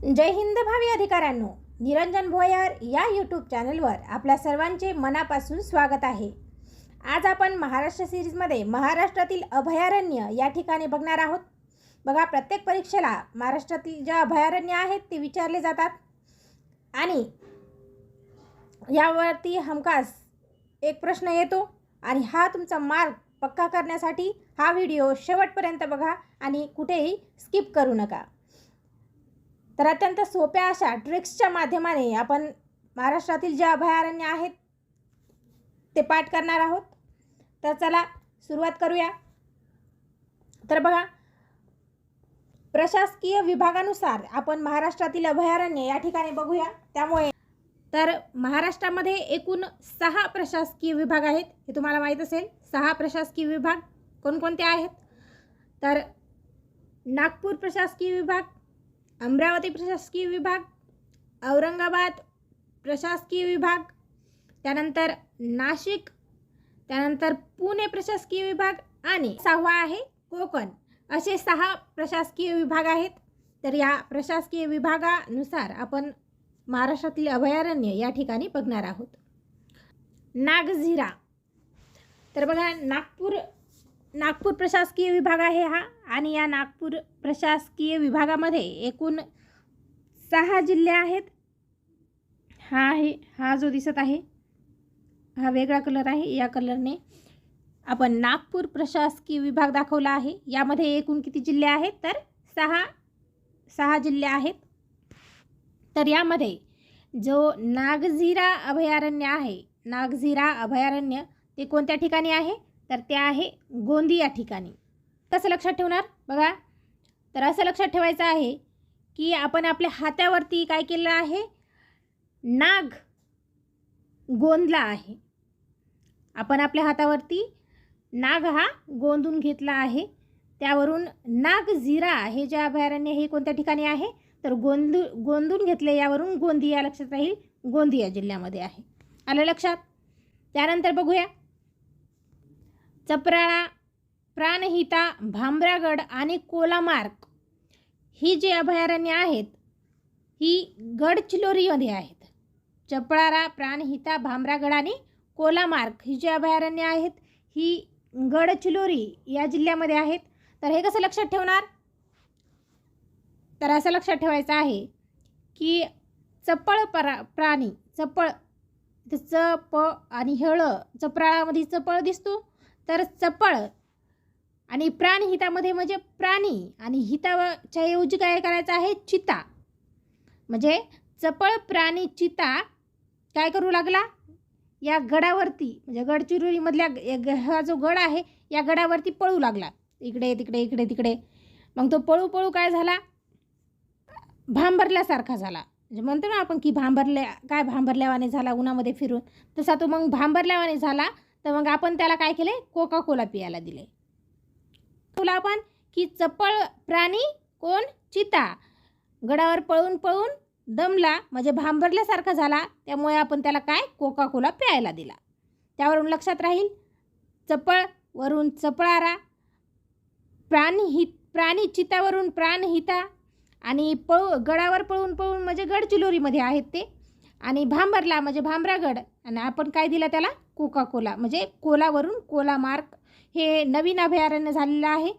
जय हिंद भावी अधिकाऱ्यांनो. निरंजन भोयर या यूट्यूब चॅनलवर आपल्या सर्वांचे मनापासून स्वागत आहे. आज आपण महाराष्ट्र सिरीजमध्ये महाराष्ट्रातील अभयारण्य या ठिकाणी बघणार आहोत. बघा प्रत्येक परीक्षेला महाराष्ट्रातील ज्या अभयारण्य आहेत ते विचारले जातात. आणि यावरती हमखास एक प्रश्न येतो आणि हा तुमचा मार्क पक्का करण्यासाठी हा व्हिडिओ शेवटपर्यंत बघा आणि कुठेही स्किप करू नका. तर अत्यंत सोप्या अशा ट्रिक्सच्या माध्यमाने आपण महाराष्ट्रातील जे अभयारण्य आहेत ते पाठ करणार आहोत. तर चला सुरुवात करूया. तर बघा प्रशासकीय विभागानुसार आपण महाराष्ट्रातील अभयारण्य या ठिकाणी बघूया. त्यामुळे तर महाराष्ट्रामध्ये एकूण सहा प्रशासकीय विभाग आहेत हे तुम्हाला माहीत असेल. सहा प्रशासकीय विभाग कोणकोणते आहेत? तर नागपूर प्रशासकीय विभाग अमरावती प्रशासकीय विभाग औरंगाबाद प्रशासकीय विभाग त्यानंतर नाशिक त्यानंतर पुणे प्रशासकीय विभाग आणि सहावा आहे कोकण. असे सहा प्रशासकीय विभाग आहेत. तर या प्रशासकीय विभागानुसार आपण महाराष्ट्रातील अभयारण्य या ठिकाणी बघणार आहोत. नागझिरा. तर बघा नागपूर नागपूर प्रशासकीय विभाग आहे हा आणि या नागपूर प्रशासकीय विभागामध्ये एकूण सहा जिल्हे आहेत. हा आहे हा जो दिसत आहे हा वेगळा कलर आहे. या कलरने आपण नागपूर प्रशासकीय विभाग दाखवला आहे. यामध्ये एकूण किती जिल्हे आहेत? तर सहा सहा जिल्हे आहेत. तर यामध्ये जो नागझिरा अभयारण्य आहे नागझिरा अभयारण्य ते कोणत्या ठिकाणी आहे? तर ते आहे गोंदी या ठिकाणी. कसं लक्षात ठेवणार? बघा. तर असं लक्षात ठेवायचं आहे की आपण आपल्या हातावरती काय केलं आहे? नाग गोंदला आहे. आपण आपल्या हातावरती नाग हा गोंदून घेतला आहे. त्यावरून नाग जिरा हे जे अभयारण्य हे कोणत्या ठिकाणी आहे? तर गोंदू गोंदून घेतले यावरून गोंदिया लक्षात राहील. गोंदिया जिल्ह्यामध्ये आहे. आलं लक्षात? त्यानंतर बघूया. चपराळा प्राणहिता भांबरागड आणि कोलामार्क ही जी अभयारण्य आहेत ही गडचिलोरीमध्ये आहेत. चपळारा प्राणहिता भांबरागड आणि कोलामार्क ही जी अभयारण्य आहेत ही गडचिलोरी या जिल्ह्यामध्ये आहेत. तर हे कसं लक्षात ठेवणार? तर असं लक्षात ठेवायचं आहे की चपळ परा प्राणी चपळ च चप आणि हळ चपराळामध्ये चपळ दिसतो. तर चपळ. आणि प्राणहितामध्ये म्हणजे प्राणी. आणि हिताच्या ऐवजी काय करायचं आहे? चिता. म्हणजे चपळ प्राणी चिता काय करू लागला? या गडावरती म्हणजे गडचिरोलीमधल्या ग- हा जो गड आहे या गडावरती पळू लागला. इकडे तिकडे इकडे तिकडे. मग तो पळू पळू काय झाला? भांबरल्यासारखा झाला. म्हणजे म्हणतो ना आपण की भांबरल्या काय भांबरल्यावाने झाला उन्हामध्ये फिरून? तसा तो मग भांबरल्यावाने झाला. तर मग आपण त्याला काय केले? कोका कोला पियाला दिले. तुला आपण की चपळ प्राणी कोण? चिता. गडावर पळून पळून दमला म्हणजे भांबरल्यासारखा झाला त्यामुळे आपण त्याला काय? कोका कोला प्यायला दिला. त्यावरून लक्षात राहील चपळ वरून चपळारा प्राणहित प्राणी चितावरून प्राणहिता आणि पळू गडावर पळून पळून म्हणजे गडचिलोरीमध्ये आहेत ते आणि भांबरला म्हणजे भांबरागड आणि आपण काय दिलं त्याला? कोका कोला म्हणजे कोलावरून कोला मार्क हे नवीन अभयारण्य झालेलं आहे.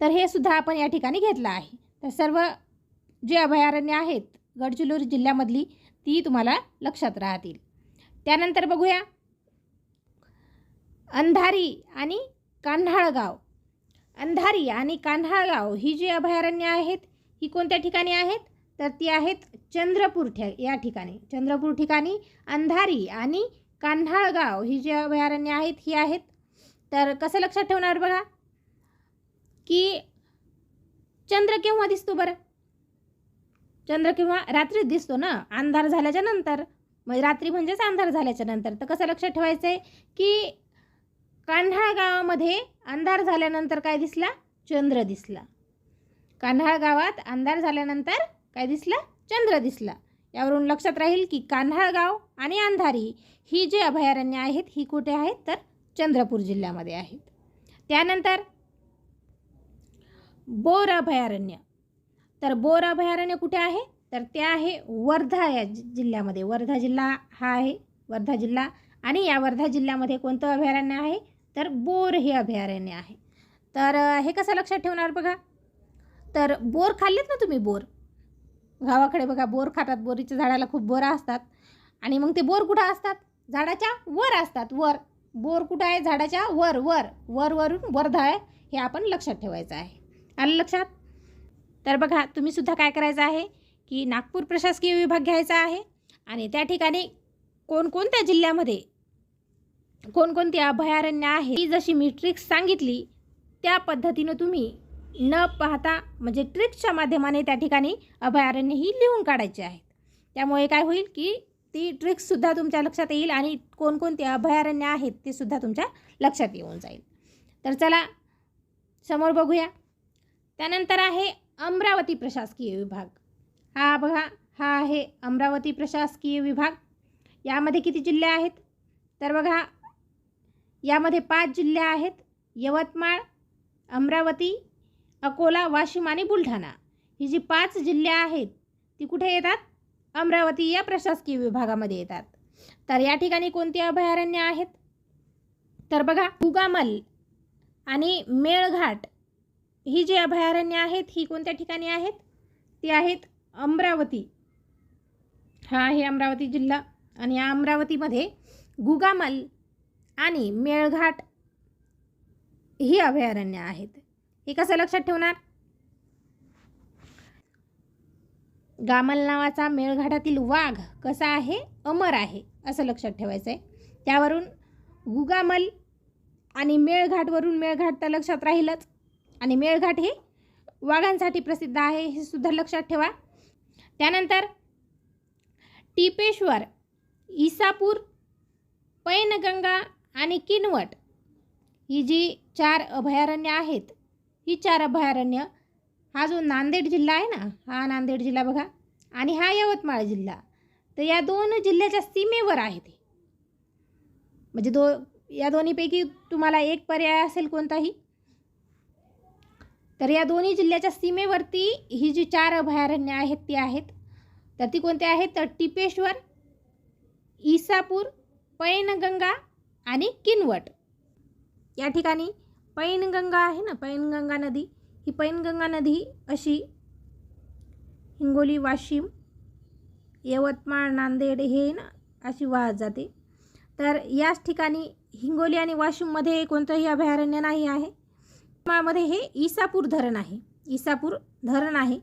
तर हे सुद्धा आपण या ठिकाणी घेतलं आहे. तर सर्व जे अभयारण्य आहेत गडचिरोली जिल्ह्यामधली ती तुम्हाला लक्षात राहतील. त्यानंतर बघूया. अंधारी आणि कान्हाळगाव. अंधारी आणि कान्हाळगाव ही जी अभयारण्य आहेत ही कोणत्या ठिकाणी आहेत? तर ती आहेत चंद्रपूर ठ्या या ठिकाणी. चंद्रपूर ठिकाणी अंधारी आणि कान्हाळगाव ही जी अभयारण्य आहेत ही आहेत. तर कसं लक्षात ठेवणार बघा? की चंद्र केव्हा दिसतो बरं? चंद्र केव्हा? रात्रीच दिसतो ना? अंधार झाल्याच्यानंतर. म्हणजे रात्री म्हणजेच अंधार झाल्याच्यानंतर. तर कसं लक्षात ठेवायचं आहे की कान्हाळ गावामध्ये अंधार झाल्यानंतर काय दिसला? चंद्र दिसला. कान्हाळ गावात अंधार झाल्यानंतर काय दिसला? चंद्र दिसला. यावरून लक्षात राहील की कान्हाळगाव आणि अंधारी ही जी अभयारण्य आहेत ही कुठे आहेत? तर चंद्रपूर जिल्ह्यामध्ये आहेत. त्यानंतर बोर अभयारण्य. तर बोर अभयारण्य कुठे आहे? तर ते आहे वर्धा या जि- जिल्ह्यामध्ये. वर्धा जिल्हा हा आहे वर्धा जिल्हा. आणि या वर्धा जिल्ह्यामध्ये कोणतं अभयारण्य आहे? तर बोर हे अभयारण्य आहे. तर हे कसं लक्षात ठेवणार बघा? तर बोर खाल्लेत ना तुम्ही बोर? गावाकडे बघा बोर खातात. बोरीच्या झाडाला खूप बोरा असतात. आणि मग ते बोर कुठं असतात? झाडाच्या वर असतात. वर. बोर कुठं आहे? झाडाच्या वर वर. वर वरून वर्धा आहे. हे आपण लक्षात ठेवायचं आहे. आलं लक्षात? तर बघा तुम्हीसुद्धा काय करायचं आहे की नागपूर प्रशासकीय विभाग घ्यायचा आहे आणि त्या ठिकाणी कोणकोणत्या जिल्ह्यामध्ये कोणकोणती अभयारण्य आहे? ही जशी मी ट्रिक्स सांगितली त्या पद्धतीनं तुम्ही न पाहता म्हणजे ट्रिक्सच्या माध्यमाने त्या ठिकाणी अभयारण्य ही लिहून काढायचे आहेत. त्यामुळे काय होईल की ती ट्रिक्ससुद्धा तुमच्या लक्षात येईल आणि कोणकोणते अभयारण्य आहेत ते सुद्धा तुमच्या लक्षात येऊन जाईल. तर चला समोर बघूया. त्यानंतर आहे अमरावती प्रशासकीय विभाग. हा बघा हा आहे अमरावती प्रशासकीय विभाग. यामध्ये किती जिल्हे आहेत? तर बघा यामध्ये पाच जिल्हे आहेत. यवतमाळ अमरावती अकोला वाशिम आणि बुलढाणा. ही जी पाच जिल्हे आहेत ती कुठे येतात? अमरावती या प्रशासकीय विभागामध्ये येतात. तर या ठिकाणी कोणती अभयारण्य आहेत? तर बघा उगामल आणि मेळघाट ही जी अभयारण्य आहेत ही कोणत्या ठिकाणी आहेत? ती आहेत अमरावती. हा आहे अमरावती जिल्हा आणि या अमरावतीमध्ये गुगामल आणि मेळघाट ही अभयारण्य आहेत. हे कसं लक्षात ठेवणार? गामल नावाचा मेळघाटातील वाघ कसा आहे? अमर आहे असं लक्षात ठेवायचं आहे त्यावरून गुगामल आणि मेळघाटवरून मेळघाट तर लक्षात राहीलच. आणि मेळघाट हे वाघांसाठी प्रसिद्ध आहे हे सुद्धा लक्षात ठेवा. त्यानंतर टिपेश्वर इसापूर पैनगंगा आणि किनवट ही जी चार अभयारण्य आहेत ही चार अभयारण्य हा जो नांदेड जिल्हा आहे ना हा नांदेड जिल्हा बघा. आणि हा यवतमाळ जिल्हा. तर या दोन जिल्ह्याच्या सीमेवर आहे ते. म्हणजे दो या दोन्हीपैकी तुम्हाला एक पर्याय असेल कोणताही. तर या दोन्ही जिल्ह्याच्या सीमेवरती ही जी चार अभयारण्य आहेत ती आहेत. तर ती कोणती आहेत? तर टिपेश्वर इसापूर पैनगंगा आणि किनवट. या ठिकाणी पैनगंगा आहे ना पैनगंगा नदी ही पैनगंगा नदी अशी हिंगोली वाशिम यवतमाळ नांदेड हे ना अशी वाहत जाते. तर याच ठिकाणी हिंगोली आणि वाशिममध्ये कोणतंही अभयारण्य नाही आहे. यवतमाळमध्ये हे इसापूर धरण आहे. इसापूर धरण आहे.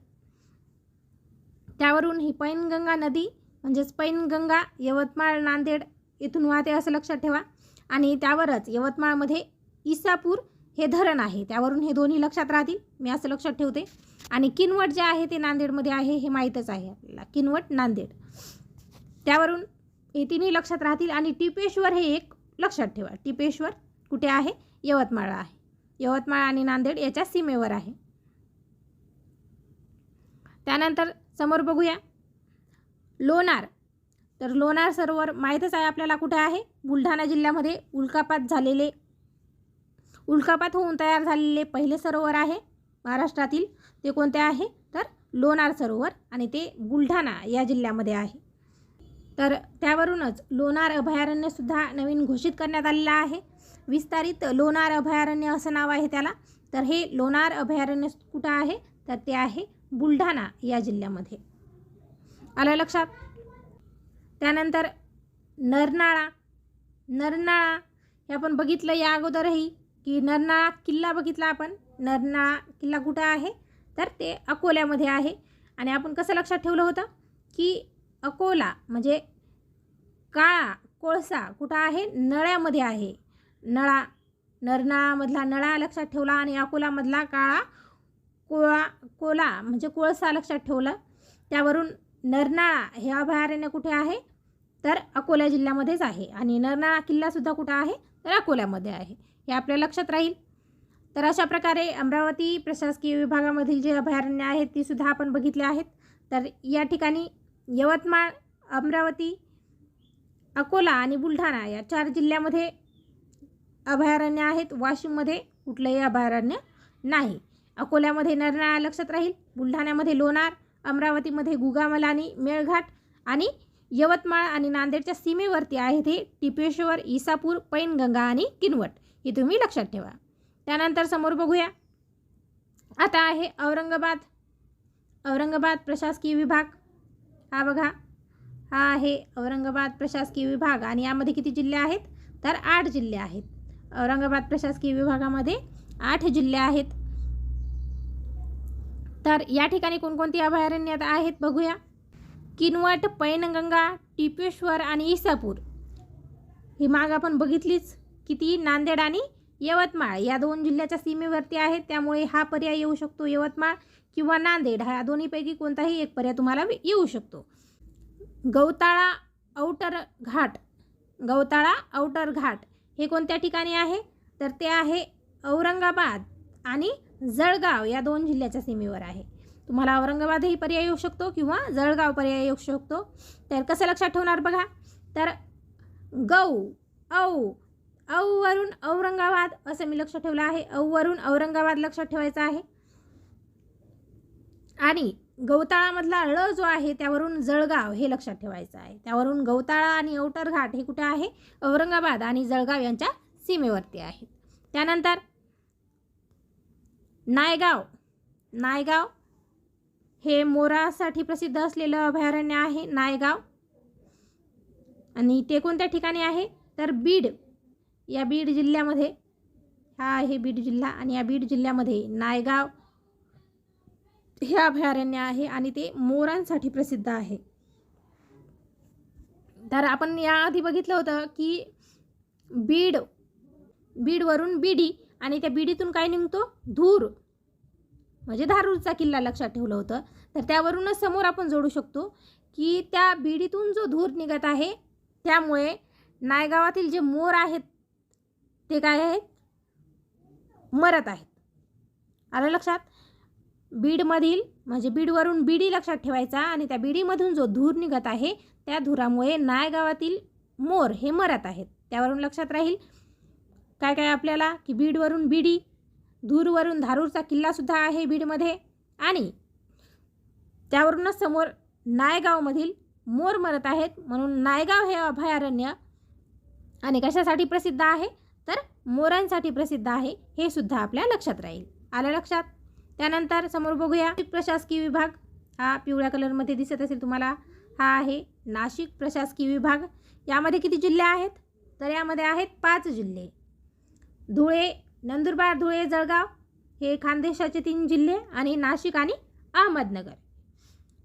त्यावरून ही पैनगंगा नदी म्हणजेच पैनगंगा यवतमाळ नांदेड येथून वाहते असं लक्षात ठेवा. आणि त्यावरच यवतमाळमध्ये इसापूर हे धरण आहे. त्यावरून हे दोन्ही लक्षात राहतील. मी असं लक्षात ठेवते. आणि किनवट जे आहे ते नांदेडमध्ये आहे हे माहीतच आहे आपल्याला. किनवट नांदेड. त्यावरून हे तिन्ही लक्षात राहतील आणि टिपेश्वर हे एक लक्षात ठेवा. टिपेश्वर कुठे आहे? यवतमाळ आहे. यवतमाळ आणि नांदेड याच्या सीमेवर आहे. त्यानंतर समोर बघूया. लोणार. तर लोणार सरोवर माहीतच आहे आपल्याला कुठे आहे? बुलढाणा जिल्ह्यामध्ये उल्कापात झालेले उल्कापात होऊन तयार झालेले पहिले सरोवर आहे महाराष्ट्रातील. ते कोणते आहे? तर लोणार सरोवर आणि ते बुलढाणा या जिल्ह्यामध्ये आहे. तर त्यावरूनच लोणार अभयारण्यसुद्धा नवीन घोषित करण्यात आलेलं आहे. विस्तारित लोणार अभयारण्य असं नाव आहे त्याला. तर हे लोणार अभयारण्य कुठं आहे? तर ते आहे बुलढाणा या जिल्ह्यामध्ये. आलं लक्षात? त्यानंतर नरनाळा. नरनाळा हे आपण बघितलं या अगोदरही. की नरनाळा किल्ला बघितला आपण. नरनाळा किल्ला कुठं आहे? तर ते अकोल्यामध्ये आहे. आणि आपण कसं लक्षात ठेवलं होतं? की अकोला म्हणजे काळा कोळसा कुठं आहे? नळ्यामध्ये आहे. नळा नरनाळामधला नळा लक्षात ठेवला आणि अकोलामधला काळा कोळा कोला म्हणजे कोळसा लक्षात ठेवलं. त्यावरून नरनाळा हे अभयारण्य कुठे आहे? तर अकोला जिल्ह्यामध्येच आहे. आणि नरनाळा किल्लासुद्धा कुठं आहे? तर अकोल्यामध्ये आहे. हे आपल्या लक्षात राहील. तर अशा प्रकारे अमरावती प्रशासकीय विभागामधील जे अभयारण्य आहेत ती सुद्धा आपण बघितले आहेत. तर या ठिकाणी यवतमाळ अमरावती अकोला आणि बुलढाणा या चार जिल्ह्यामध्ये अभयारण्य आहेत. वाशिममध्ये कुठलंही अभयारण्य नाही. अकोल्यामध्ये नरनाळा लक्षात राहील बुलढाण्यामध्ये लोणार अमरावतीमध्ये गुगामलानी मेळघाट आणि यवतमाळ आणि नांदेडच्या सीमेवरती आहेत हे टिपेश्वर इसापूर पैनगंगा आणि किनवट. हे तुम्ही लक्षात ठेवा. त्यानंतर समोर बघूया. आता आहे औरंगाबाद. औरंगाबाद प्रशासकीय विभाग. हा बघा. हा आहे औरंगाबाद प्रशासकीय विभाग आणि यामध्ये किती जिल्हे आहेत? तर आठ जिल्हे आहेत. औरंगाबाद प्रशासकीय विभागामध्ये आठ जिल्हे आहेत. तर या ठिकाणी कोणकोणती अभयारण्यात आहेत बघूया. किनवट पैनगंगा टिपेश्वर आणि इसापूर. ही माग आपण बघितलीच. किती नांदेड आणि यवतमाळ या दोन जिल्ह्याच्या सीमेवरती आहेत. त्यामुळे हा पर्याय येऊ शकतो यवतमाळ किंवा नांदेड. ह्या दोन्हीपैकी कोणताही एक पर्याय तुम्हाला येऊ शकतो. गवताळा औटर घाट. गवताळा औटर घाट हे कोणत्या ठिकाणी आहे? तर ते आहे औरंगाबाद आणि जळगाव या दोन जिल्ह्याच्या सीमेवर आहे. तुम्हाला औरंगाबादही पर्याय येऊ शकतो किंवा जळगाव पर्याय येऊ शकतो. तर कसं लक्षात ठेवणार बघा? तर गौ औ औ वरून औरंगाबाद असं मी लक्षात ठेवलं आहे. औ वरून औरंगाबाद लक्षात ठेवायचं आहे. आणि गौताळामधला ळ जो आहे त्यावरून जळगाव हे लक्षात ठेवायचं आहे. त्यावरून गवताळा आणि औटर घाट हे कुठे आहे? औरंगाबाद आणि जळगाव यांच्या सीमेवरती आहेत. त्यानंतर नायगाव. नायगाव हे मोरासाठी प्रसिद्ध असलेलं अभयारण्य आहे. नायगाव. आणि ते कोणत्या ठिकाणी आहे? तर बीड. या बीड जिल्ह्यामध्ये हा आहे बीड जिल्हा आणि या बीड जिल्ह्यामध्ये नायगाव हे अभयारण्य आहे आणि ते मोरांसाठी प्रसिद्ध आहे. तर आपण याआधी बघितलं होतं की बीड बीडवरून बीडी आणि त्या बीडीतून काय निघतो? धूर. म्हणजे धारूरचा किल्ला लक्षात ठेवलं होतं. तर त्यावरूनच समोर आपण जोडू शकतो की त्या बीडीतून जो धूर निघत आहे त्यामुळे नायगावातील जे मोर आहेत ते काय आहेत? मरत आहेत. आलं लक्षात? बीडमधील म्हणजे बीडवरून बीडी लक्षात ठेवायचा आणि त्या बीडीमधून जो धूर निघत आहे त्या धुरामुळे नायगावातील मोर हे मरत आहेत. त्यावरून लक्षात राहील काय काय आपल्याला? की बीडवरून बीडी धूरवरून धारूरचा किल्लासुद्धा आहे बीडमध्ये आणि त्यावरूनच समोर नायगावमधील मोर मरत आहेत. म्हणून नायगाव हे अभयारण्य आणि कशासाठी प्रसिद्ध आहे? मोरांसाठी प्रसिद्ध आहे हे सुद्धा आपल्या लक्षात राहील. आलं लक्षात? त्यानंतर समोर बघूया. प्रशासकीय विभाग. हा पिवळ्या कलरमध्ये दिसत असेल तुम्हाला. हा आहे नाशिक प्रशासकीय विभाग. यामध्ये किती जिल्हे आहेत? तर यामध्ये आहेत पाच जिल्हे. धुळे नंदुरबार धुळे जळगाव हे खानदेशाचे तीन जिल्हे आणि नाशिक आणि अहमदनगर.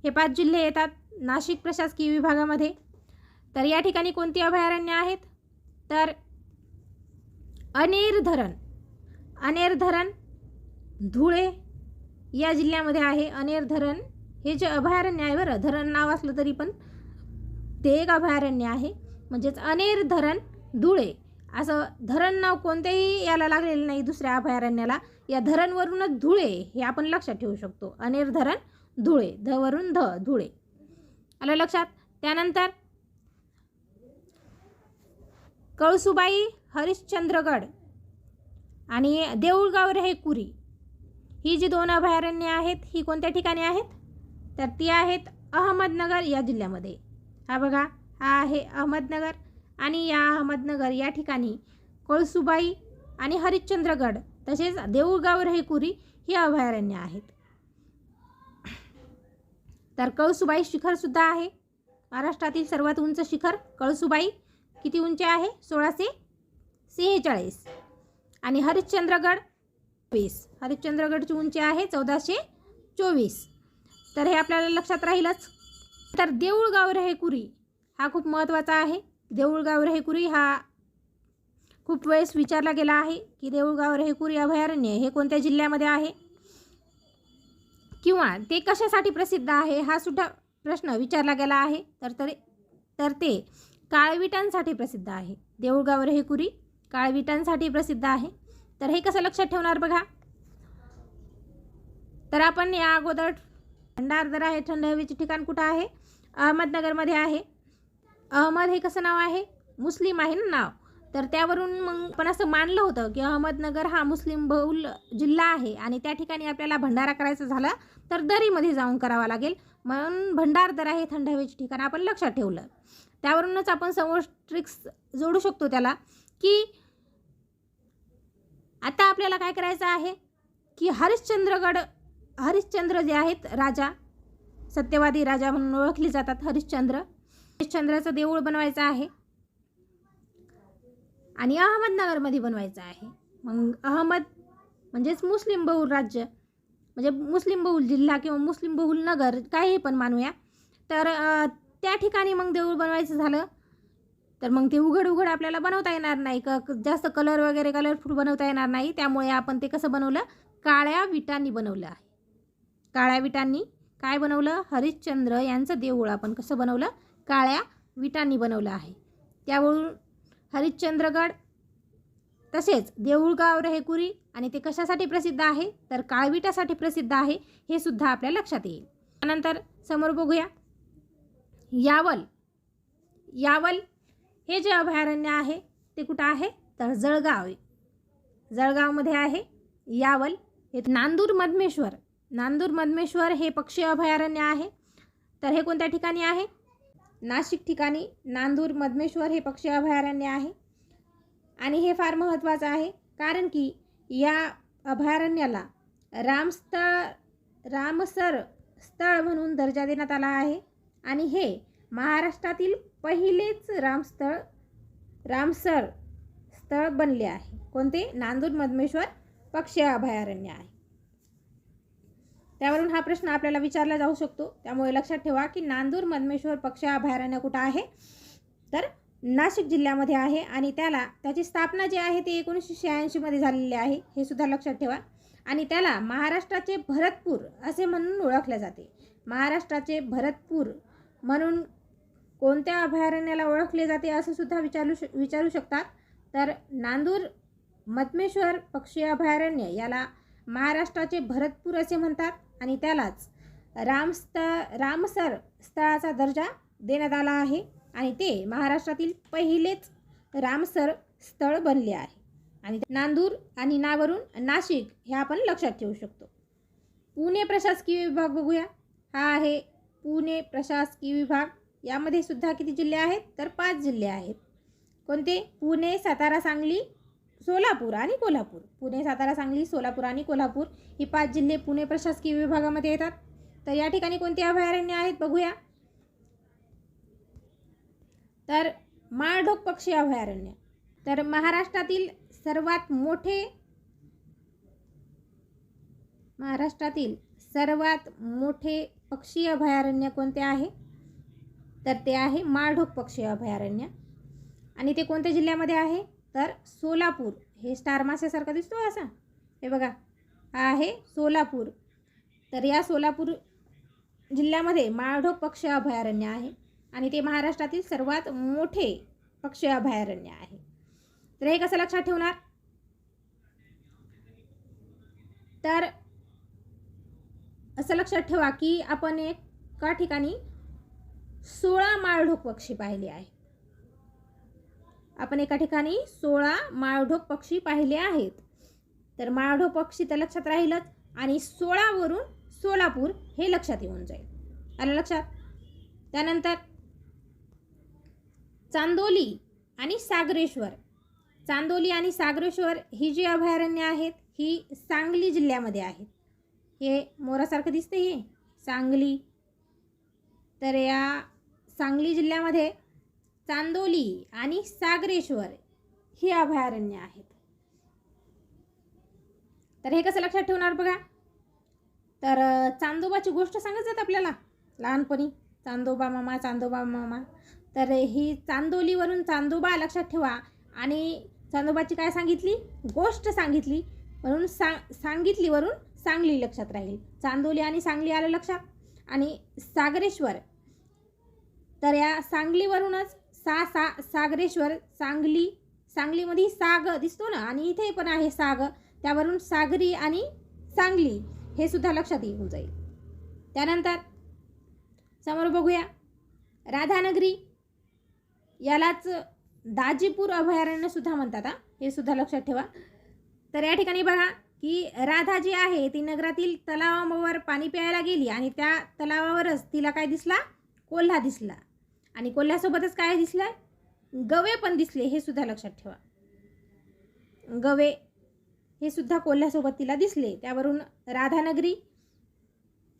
हे पाच जिल्हे येतात नाशिक प्रशासकीय विभागामध्ये. तर या ठिकाणी कोणती अभयारण्य आहेत? तर अनेर धरण. अनेर धरण धुळे या जिल्ह्यामध्ये आहे. अनेर धरण हे जे अभयारण्य आहे बरं धरण नाव असलं तरी पण ते एक अभयारण्य आहे. म्हणजेच अनेर धरण धुळे. असं धरण नाव कोणत्याही याला लागलेलं नाही दुसऱ्या अभयारण्याला. या धरणवरूनच धुळे हे आपण लक्षात ठेवू शकतो. अनेर धरण धुळे धवरून ध धुळे. आलं लक्षात? त्यानंतर कळसुबाई हरिश्चंद्रगड आणि देऊळगाव रेकुरी ही जी दोन अभयारण्य आहेत ही कोणत्या ठिकाणी आहेत? तर ती आहेत अहमदनगर या जिल्ह्यामध्ये. हा बघा हा आहे अहमदनगर आणि या अहमदनगर या ठिकाणी कोळसुबाई आणि हरिश्चंद्रगड तसेच देऊळगाव रेकुरी ही अभयारण्य आहेत. तर कळसुबाई शिखरसुद्धा आहे. महाराष्ट्रातील सर्वात उंच शिखर कळसुबाई. किती उंची आहे? सोळाशे सेहेचाळीस. आणि हरिश्चंद्रगड वीस. हरिश्चंद्रगडची उंची आहे चौदाशे चोवीस. तर हे आपल्याला लक्षात राहीलच. तर देऊळगाव रहेकुरी हा खूप महत्त्वाचा आहे. देऊळगाव रहेकुरी हा खूप वेळेस विचारला गेला आहे की देऊळगाव रहेकुरी अभयारण्य हे कोणत्या जिल्ह्यामध्ये आहे? किंवा ते कशासाठी प्रसिद्ध आहे? हा सुद्धा प्रश्न विचारला गेला आहे. तर तरी तर ते काळविटांसाठी प्रसिद्ध आहे. देऊळगाव रहेकुरी काळविटांसाठी प्रसिद्ध आहे. तर हे कसं लक्षात ठेवणार बघा? तर आपण या अगोदर भंडारदरा आहे थंड हवेचे ठिकाण कुठं आहे? अहमदनगरमध्ये आहे. अहमद हे कसं नाव आहे? मुस्लिम आहे ना नाव? तर त्यावरून मग पण असं मानलं होतं की अहमदनगर हा मुस्लिम बहुल जिल्हा आहे आणि त्या ठिकाणी आपल्याला भंडारा करायचा झाला तर दरीमध्ये जाऊन करावा लागेल. म्हणून भंडारदरा हे थंड हवेचे ठिकाण आपण लक्षात ठेवलं. त्यावरूनच आपण समोर ट्रिक्स जोडू शकतो त्याला. की आता आपल्याला काय करायचं आहे? की हरिश्चंद्रगड हरिश्चंद्र जे आहेत राजा सत्यवादी राजा म्हणून ओळखले जातात हरिश्चंद्र. हरिश्चंद्राचं देऊळ बनवायचं आहे. आणि अहमदनगरमध्ये बनवायचं आहे. मग अहमद म्हणजेच मुस्लिम बहुल राज्य म्हणजे मुस्लिम बहुल जिल्हा किंवा मुस्लिम बहुल नगर काही पण मानूया. तर त्या ठिकाणी मग देऊळ बनवायचं झालं. तर मग ते उघड उघड आपल्याला बनवता येणार नाही. क जास्त कलर वगैरे कलरफुल बनवता येणार नाही. त्यामुळे आपण ते कसं बनवलं? काळ्या विटांनी बनवलं आहे. काळ्या विटांनी काय बनवलं? हरिश्चंद्र यांचं देऊळ आपण कसं बनवलं? काळ्या विटांनी बनवलं आहे. त्यावरून हरिश्चंद्रगड तसेच देऊळगाव रहेकुरी आणि ते कशासाठी प्रसिद्ध आहे? तर काळविटासाठी प्रसिद्ध आहे हे सुद्धा आपल्या लक्षात येईल. त्यानंतर समोर बघूया. यावल. यावल हे जे अभयारण्य आहे ते कुठं आहे? तर जळगाव आहे. जळगावमध्ये आहे यावल. हे नांदूर मधमेश्वर. नांदूर मधमेश्वर हे पक्षी अभयारण्य आहे. तर हे कोणत्या ठिकाणी आहे? नाशिक ठिकाणी नांदूर मधमेश्वर हे पक्षी अभयारण्य आहे. आणि हे फार महत्त्वाचं आहे कारण की या अभयारण्याला रामस्थळ रामसर स्थळ म्हणून दर्जा देण्यात आला आहे. आणि हे महाराष्ट्रातील पहिलेच रामस्थळ रामसर स्थळ बनले आहे. कोणते? नांदूर मधमेश्वर पक्षी अभयारण्य आहे. त्यावरून हा प्रश्न आपल्याला विचारला जाऊ शकतो. त्यामुळे लक्षात ठेवा की नांदूर मधमेश्वर पक्षी अभयारण्य कुठं आहे? तर नाशिक जिल्ह्यामध्ये आहे आणि त्याला त्याची स्थापना जी आहे ती एकोणीसशे शहाऐंशीमध्ये झालेली आहे हे सुद्धा लक्षात ठेवा. आणि त्याला महाराष्ट्राचे भरतपूर असे म्हणून ओळखले जाते. महाराष्ट्राचे भरतपूर म्हणून कोणत्या अभयारण्याला ओळखले जाते असं सुद्धा विचारू श विचारू शकतात. तर नांदूर मतमेश्वर पक्षी अभयारण्य याला महाराष्ट्राचे भरतपूर असे म्हणतात आणि त्यालाच रामस्त रामसर स्थळाचा दर्जा देण्यात आला आहे आणि ते महाराष्ट्रातील पहिलेच रामसर स्थळ बनले आहे. आणि नांदूर आणि नावरून नाशिक हे आपण लक्षात ठेवू शकतो. पुणे प्रशासकीय विभाग बघूया. हा आहे पुणे प्रशासकीय विभाग. यामध्ये सुद्धा किती जिल्हे आहेत? तर पाच जिल्हे आहेत. कोणते? पुणे सातारा सांगली सोलापूर आणि कोल्हापूर. पुणे सातारा सांगली सोलापूर आणि कोल्हापूर ही पाच जिल्हे पुणे प्रशासकीय विभागामध्ये येतात. तर या ठिकाणी कोणते अभयारण्य आहेत बघूया. तर माळढोक पक्षी अभयारण्य. तर महाराष्ट्रातील सर्वात मोठे महाराष्ट्रातील सर्वात मोठे पक्षी अभयारण्य कोणते आहे? तर ते आहे माळढोक पक्षी अभयारण्य. आणि ते कोणत्या जिल्ह्यामध्ये आहे? तर सोलापूर. हे स्टार मासेसारखं दिसतो असा. हे बघा. हा आहे सोलापूर. तर या सोलापूर जिल्ह्यामध्ये माळढोक पक्षी अभयारण्य आहे. आणि ते महाराष्ट्रातील सर्वात मोठे पक्षी अभयारण्य आहे. तर हे कसं लक्षात ठेवणार? तर असं लक्षात ठेवा की आपण एका ठिकाणी सोळा माळढोक पक्षी पाहिले आहे आपण एका ठिकाणी सोळा माळढोक पक्षी पाहिले आहेत. तर माळढोक पक्षी तर लक्षात राहीलच आणि सोळावरून सोलापूर हे लक्षात येऊन जाईल. आलं लक्षात? त्यानंतर चांदोली आणि सागरेश्वर. चांदोली आणि सागरेश्वर ही जी अभयारण्य आहेत ही सांगली जिल्ह्यामध्ये आहेत. हे मोरासारखं दिसते हे? सांगली. तर या सांगली जिल्ह्यामध्ये चांदोली आणि सागरेश्वर ही अभयारण्य आहेत. तर हे कसं लक्षात ठेवणार बघा? तर चांदोबाची गोष्ट सांगत जात आपल्याला? लहानपणी चांदोबा मामा चांदोबा मामा. तर ही चांदोलीवरून चांदोबा लक्षात ठेवा. आणि चांदोबाची काय सांगितली? गोष्ट सांगितली. म्हणून सांग सांगितलीवरून सांगली लक्षात राहील. चांदोली आणि सांगली आलं लक्षात. आणि सागरेश्वर तर या सांगलीवरूनच सा सा सागरेश्वर सांगली सांगलीमध्ये साग दिसतो ना? आणि इथे पण आहे साग. त्यावरून सागरी आणि सांगली हे सुद्धा लक्षात येऊन जाईल. त्यानंतर समोर बघूया. राधानगरी यालाच दाजीपूर अभयारण्य सुद्धा म्हणतात हा. हे सुद्धा लक्षात ठेवा. तर या ठिकाणी बघा की राधा जी आहे ती नगरातील तलावावर पाणी प्यायला गेली आणि त्या तलावावरच तिला काय दिसला? कोल्हा दिसला. आणि कोल्ह्यासोबतच काय दिसलं गवे पण दिसले हे सुद्धा लक्षात ठेवा. गवे हे सुद्धा कोल्ह्यासोबत तिला दिसले. त्यावरून राधानगरी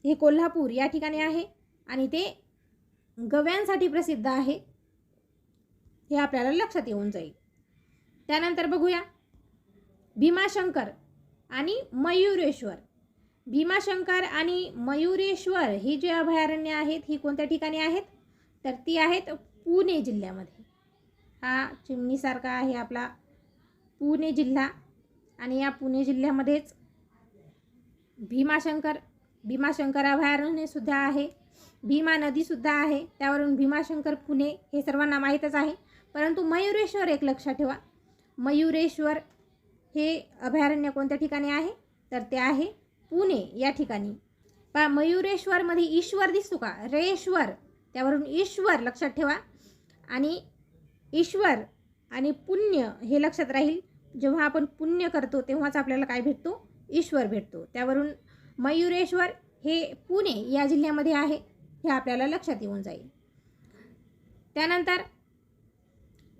हे कोल्हापूर या ठिकाणी आहे आणि ते गव्यांसाठी प्रसिद्ध आहे. हे आपल्याला लक्षात येऊन जाईल. त्यानंतर बघूया. भीमाशंकर आणि मयुरेश्वर. भीमाशंकर आणि मयुरेश्वर ही जी अभयारण्य आहेत ही कोणत्या ठिकाणी आहेत? तर ती आहेत पुणे जिल्ह्यामध्ये. हा चिमणीसारखा आहे आपला पुणे जिल्हा आणि या पुणे जिल्ह्यामध्येच भीमाशंकर भीमाशंकर अभयारण्यसुद्धा आहे. भीमा नदीसुद्धा आहे. त्यावरून भीमाशंकर पुणे हे सर्वांना माहीतच आहे. परंतु मयुरेश्वर एक लक्षात ठेवा. मयुरेश्वर हे अभयारण्य कोणत्या ठिकाणी आहे? तर ते आहे पुणे या ठिकाणी. पा मयुरेश्वरमध्ये ईश्वर दिसतो का? रेश्वर. त्यावरून ईश्वर लक्षात ठेवा. आणि ईश्वर आणि पुण्य हे लक्षात राहील. जेव्हा आपण पुण्य करतो तेव्हाच आपल्याला काय भेटतो? ईश्वर भेटतो. त्यावरून मयुरेश्वर हे पुणे या जिल्ह्यामध्ये आहे हे आपल्याला लक्षात येऊन जाईल. त्यानंतर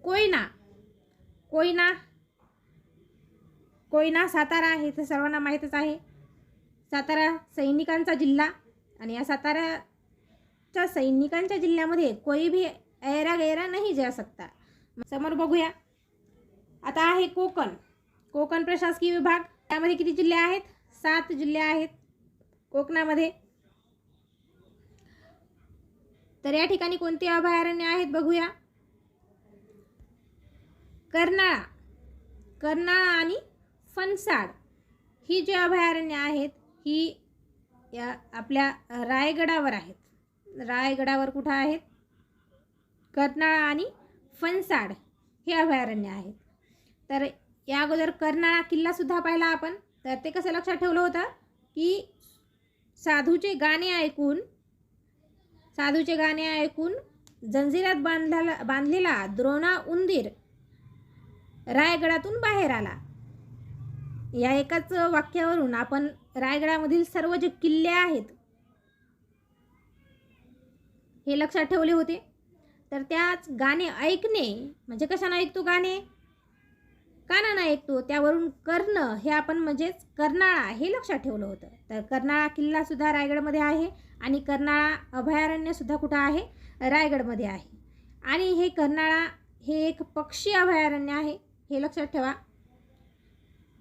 कोयना कोयना कोयना सातारा हे तर सर्वांना माहीतच आहे. सातारा सैनिकांचा जिल्हा आणि या सातारा साताराच्या सैनिकांच्या जिल्ह्यामध्ये कोई भी ऐरा गैरा नाही जा सकता. समोर बघूया. आता आहे कोकण. कोकण प्रशासकीय विभाग. त्यामध्ये किती जिल्हे आहेत? सात जिल्हे आहेत कोकणामध्ये. तर या ठिकाणी कोणती अभयारण्य आहेत बघूया. कर्नाळा. कर्नाळा आणि फणसाड ही जी अभयारण्य आहेत ही या आपल्या रायगडावर आहेत. रायगडावर कुठं आहेत? कर्नाळा आणि फणसाड हे अभयारण्य आहेत. तर या अगोदर कर्नाळा किल्लासुद्धा पाहिला आपण. तर ते कसं लक्षात ठेवलं होतं की साधूचे गाणे ऐकून साधूचे गाणे ऐकून जंजिरात बांधलेला बांधलेला द्रोणा उंदीर रायगडातून बाहेर आला. या एकाच वाक्यावरून आपण रायगडामधील सर्व जे किल्ले आहेत हे लक्षात ठेवले होते. तर त्याच गाणे ऐकणे म्हणजे कशानं ऐकतो गाणे? कानानं ऐकतो. त्यावरून कर्ण हे आपण म्हणजेच कर्नाळा हे लक्षात ठेवलं होतं. तर कर्नाळा किल्लासुद्धा रायगडमध्ये आहे आणि कर्नाळा अभयारण्यसुद्धा कुठं आहे? रायगडमध्ये आहे. आणि हे कर्नाळा हे एक पक्षी अभयारण्य आहे हे लक्षात ठेवा.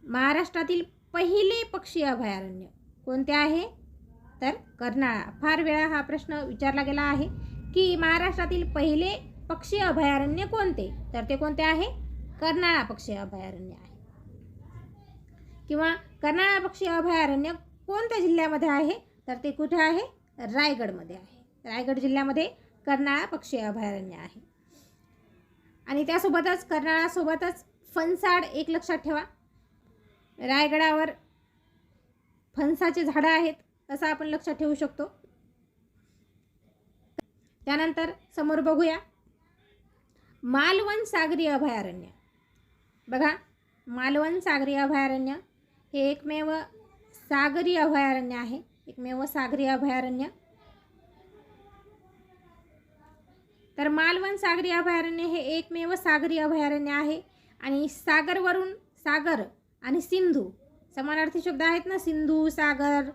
महाराष्ट्रातील पहिले पक्षी अभयारण्य कोणते आहे? तर कर्नाळा. फार वेळा हा प्रश्न विचारला गेला आहे की महाराष्ट्रातील पहिले पक्षी अभयारण्य कोणते? तर ते कोणते आहे? कर्नाळा पक्षी अभयारण्य आहे. किंवा कर्नाळा पक्षी अभयारण्य कोणत्या जिल्ह्यामध्ये आहे? तर ते कुठे आहे? रायगडमध्ये आहे. रायगड जिल्ह्यामध्ये कर्नाळा पक्षी अभयारण्य आहे. आणि त्यासोबतच कर्नाळासोबतच फणसाड एक लक्षात ठेवा. रायगडावर फणसाचे झाडं आहेत. असं आपण लक्षात ठेवू शकतो. त्यानंतर समोर बघूया. मालवण सागरी अभयारण्य. बघा मालवण सागरी अभयारण्य हे एकमेव सागरी अभयारण्य आहे. एकमेव सागरी अभयारण्य. तर मालवण सागरी अभयारण्य हे एकमेव सागरी अभयारण्य आहे. आणि सागरवरून सागर आणि सिंधू समानार्थी शब्द आहेत ना? सिंधू सागर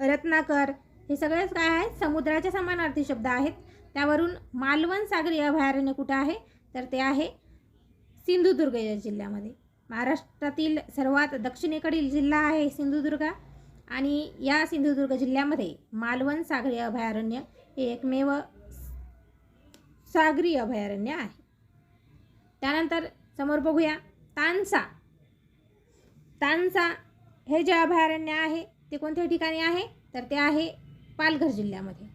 रत्नाकर हे सगळेच काय आहेत? समुद्राचे समानार्थी शब्द आहेत. त्यावरून मालवण सागरी अभयारण्य कुठं आहे? तर ते आहे सिंधुदुर्ग या जिल्ह्यामध्ये. महाराष्ट्रातील सर्वात दक्षिणेकडील जिल्हा आहे सिंधुदुर्ग आणि या सिंधुदुर्ग जिल्ह्यामध्ये मालवण सागरी अभयारण्य हे एकमेव सागरी अभयारण्य आहे. त्यानंतर समोर बघूया तानसा. तानसा हे जे अभयारण्य आहे ते कोणत्या ठिकाणी आहे? तर ते आहे पालघर जिल्ह्यामध्ये.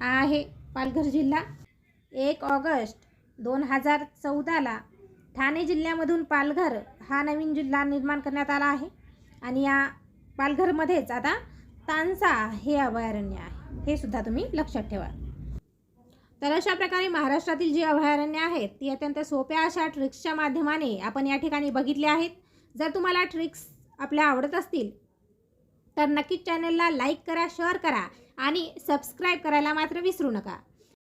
हा आहे पालघर जिल्हा. एक ऑगस्ट दोन हजार चौदाला ठाणे जिल्ह्यामधून पालघर हा नवीन जिल्हा निर्माण करण्यात आला आहे. आणि या पालघरमध्येच आता तानसा हे अभयारण्य आहे. हे सुद्धा तुम्ही लक्षात ठेवा. तर अशा प्रकारे महाराष्ट्रातील जी अभयारण्य आहेत ती अत्यंत सोप्या अशा ट्रिक्सच्या माध्यमाने आपण या ठिकाणी बघितले आहेत. जर तुम्हाला ट्रिक्स आपल्या आवडत असतील तर नक्कीच चॅनलला लाईक करा शेअर करा आणि सबस्क्राईब करायला मात्र विसरू नका.